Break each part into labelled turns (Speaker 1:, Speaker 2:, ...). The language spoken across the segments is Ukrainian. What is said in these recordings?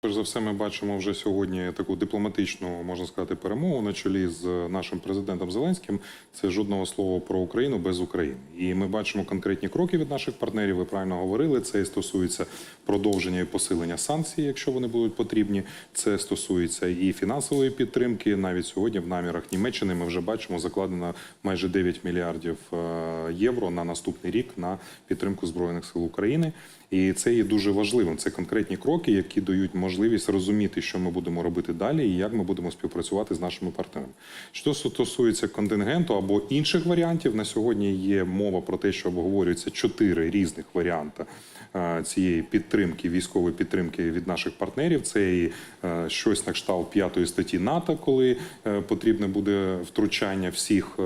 Speaker 1: Перш за все, ми бачимо вже сьогодні таку дипломатичну, можна сказати, перемогу на чолі з нашим президентом Зеленським. Це жодного слова про Україну без України. І ми бачимо конкретні кроки від наших партнерів. Ви правильно говорили. Це і стосується продовження і посилення санкцій, якщо вони будуть потрібні. Це стосується і фінансової підтримки. Навіть сьогодні в намірах Німеччини ми вже бачимо закладено майже 9 мільярдів е, євро на наступний рік на підтримку збройних сил України. І це є дуже важливим. Це конкретні кроки, які дають можливість розуміти, що ми будемо робити далі, і як ми будемо співпрацювати з нашими партнерами. Що стосується контингенту або інших варіантів, на сьогодні є мова про те, що обговорюється чотири різних варіанти е, цієї підтримки, військової підтримки від наших партнерів. Це і е, щось на кшталт п'ятої статті НАТО, коли е, потрібне буде втручання всіх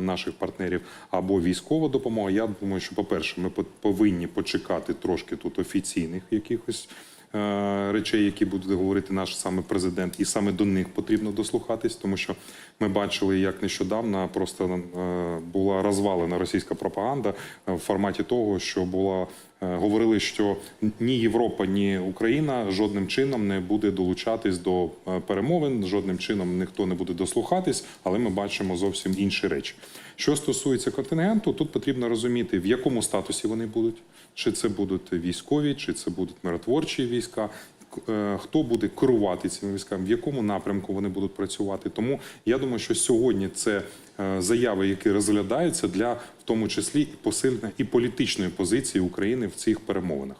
Speaker 1: наших партнерів, або військова допомога. Я думаю, що, по-перше, ми по- повинні почекати трошки тут офіційних якихось. Е, Речей, які буде говорити наш саме президент, і саме до них потрібно дослухатись, тому що ми бачили, як нещодавно просто е, була розвалена російська пропаганда в форматі того, що була говорили, що ні Європа, ні Україна жодним чином не буде долучатись до е, перемовин, жодним чином ніхто не буде дослухатись, але ми бачимо зовсім інші речі. Що стосується контингенту, тут потрібно розуміти, в якому статусі вони будуть, чи це будуть військові, чи це будуть миротворчі війська. Е, Хто буде керувати цими військами, в якому напрямку вони будуть працювати? Тому я думаю, що сьогодні це е, заяви, які розглядаються для в тому числі посилення і політичної позиції України в цих перемовинах.